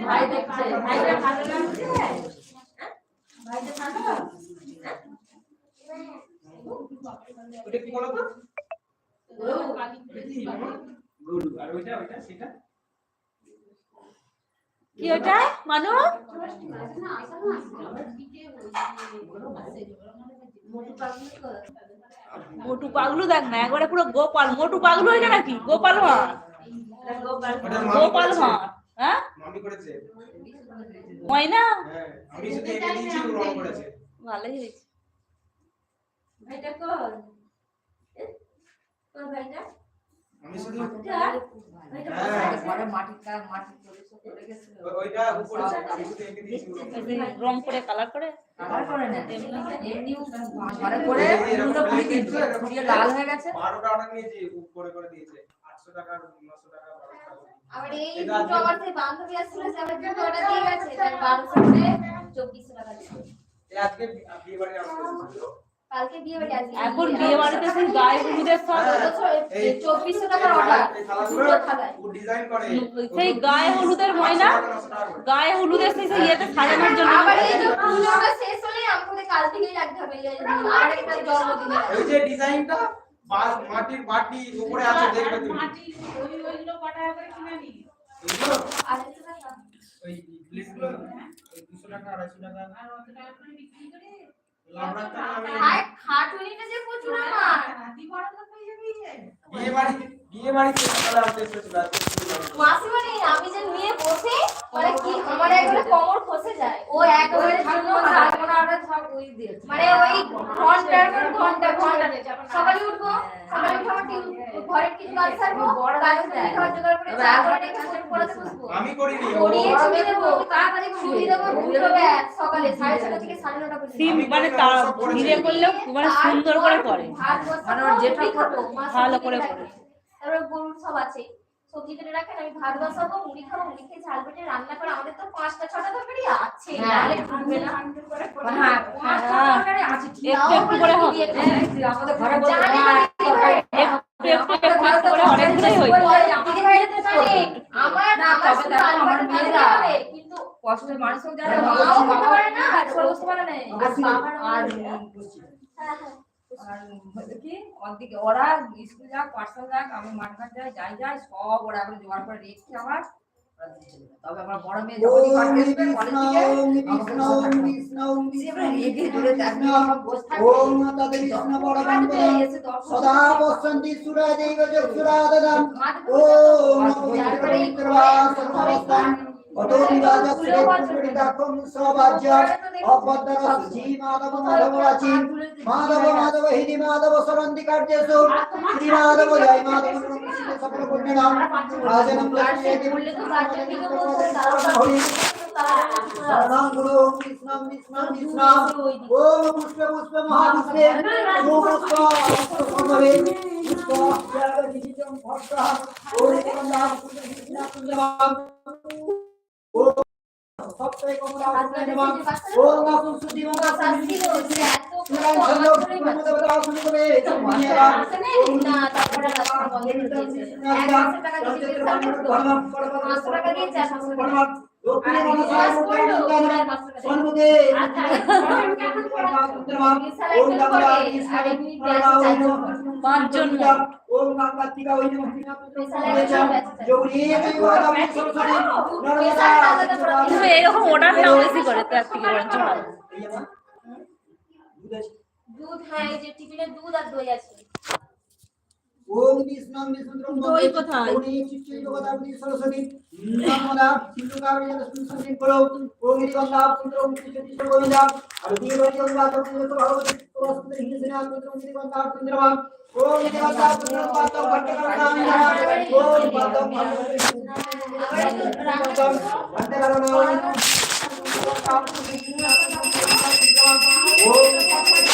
ভাই দেখছে ভাইটা ভালো লাগছে ভাইটা ভালো ওটা কি বলো তো? গরু আর ওইটা ওইটা সেটা কি ওটা? মানু? মোটু পাগলু দেখ না একবারে পুরো গোপাল। মোটু পাগলু হয়ে নাকি? গোপাল মামি গোপাল করেছে। ভাঁড় হ্যাঁ? ময়না? ভালোই হয়েছে। ভাইটা কর ভাইটা আমি শুধু করে করে রং করে কালার করে? করে করে লাল হয়ে গেছে। বারোটা অর্ডার নিয়েছি উপরে করে দিয়েছে। আটশো টাকা নশো টাকা আবার এই দুটো আমার সেই বান্ধবী আসছিল সে আমার দুটো অর্ডার দিয়ে গেছে। তার বারোশো চব্বিশশো টাকা দিচ্ছে আজকে বিয়ে বাড়ি এখন বিয়ে বাড়িতে সেই গায়ে হলুদের চব্বিশশো টাকার অর্ডার এই থালাগুলো দুটো থালায় ও ডিজাইন করে। সেই গায়ে হলুদের ময়না গায়ে হলুদের সেই সেই ইয়েতে সাজানোর জন্য। আবার এই যে পুজোটা শেষ হলে আমাদের কাল থেকেই লাগতে হবে এই আর একটা জন্মদিনে ওই যে ডিজাইনটা মাটির বাটি উপরে আছে দেখবে তুমি। ওই টাকা টাকা। আর আমি যে নিয়ে বসে মানে কি আমার একবারে কোমর খসে যায়। ও একবারে জন্য মানে ওই ঘণ্টার পর ঘণ্টা ঘণ্টা সকালে উঠবো সকালে উঠে আমার টিউ- ঘরের কিছু কাজ সারবো তারপর টিফিন খাবার জোগাড় করে চা করে রেখে পড়াতে বসবো। আমি করিনি ও- ছুটি দেবো তাড়াতাড়ি ছুটি দেবো ঘুম হবে সকালে সাড়ে ছটা থেকে সাড়ে নটা পর্যন্ত। সিম মানে তার ধীরে করলেও মানে সুন্দর করে করে। মানে ওর যেটা মুড়ি ভালো করে করে। তারপরে গরুর সব আছে। সবজি কেটে রাখেন আমি ভাত বসাবো মুড়ি খাব মুড়ি খেয়ে ঝাল পেটে রান্না করে আমাদের তো পাঁচটা ছটা তরকারি আছে। হ্যাঁ। না। হ্যাঁ হ্যাঁ। একটু করে হবে আমাদের ঘরে বলতে জানি হ্যাঁ, না কি হয়। একটু একটু একটু একটু করে অনেকগুলোই হয়ে যায় ওই দিদি বাড়িতে জানি। আমার না, আমার তবে দেখো, আমার মেয়েরা- কিন্তু কষ্টের মানুষ হোক যারা পারে না, বুঝতে পারে না। আর কি ওরা স্কুল যাক পাঠশালা যাক আমি মাঠ ঘাট যাই যাই যাই সব ওরা এখন জোগাড় করে রেখেছি আমার। তবে আমার বড় মেয়ে যখনই আসবে কলেজ থেকে। ওম সদা পশ্যন্তি সুরা দেব ওম পুরিতাকম সবাজ্য অপদ্দর সুজি মাধব মাধব রাচি মাধব মাধব হিরি মাধব সরন্তি কার্যেষু শ্রী মাধব জয় মাধব সকল দিকে বলতে তারা- শরণং গুরু কৃষ্ণং কৃষ্ণং কৃষ্ণং ওম পুষ্প পুষ্প মহাপুষ্পে। পুষ্প সম্ভবে পুষ্প ওম ওম সপ্তাহে ওম গাসুং জন্মিয়েরা ওম না, তারপরে রাস্তা বন্ধ করে দিয়েছে। এক মাসের টাকা দিয়ে চিকিৎসা করতো। পাঁচশো টাকা দিয়েছে, আর পাঁচশো টাকা দিয়েছে। দক্ষিণে মানুষ পাঁচ করল, ওরা আর পাঁচশো টাকা দিয়েছে। সন্মুখে আচ্ছা, ওম গঙ্গা আর এমনি ব্যাস চারজন। পাঁচজন মোট। ওম গঙ্গা টিকা ওই নমঃ যোগী কিন্তু এরকম অর্ডারটাও বেশি করে ভালো দুধ হ্যাঁ এই যে টিফিনে দুধ আর দই আছে ওম বিষ্ণু বিষ্ণুদ্রম দই কোথায়? ওনি চিত্তি জগদাবনি সরস্বতী নমদা সিন্ধুকার জলস্মিন সন্ধিন করো ওম গঙ্গা পুত্রম চিত্তি গোবিন্দা আর দীবনি গঙ্গা তপন ভগবতী তোরস্তে হিন্দনা পুত্রম গঙ্গা পুত্রম ওম গঙ্গা পুত্রম পাতম ভট্টকারণামি ওম পাতম ভট্টকারণামি ওম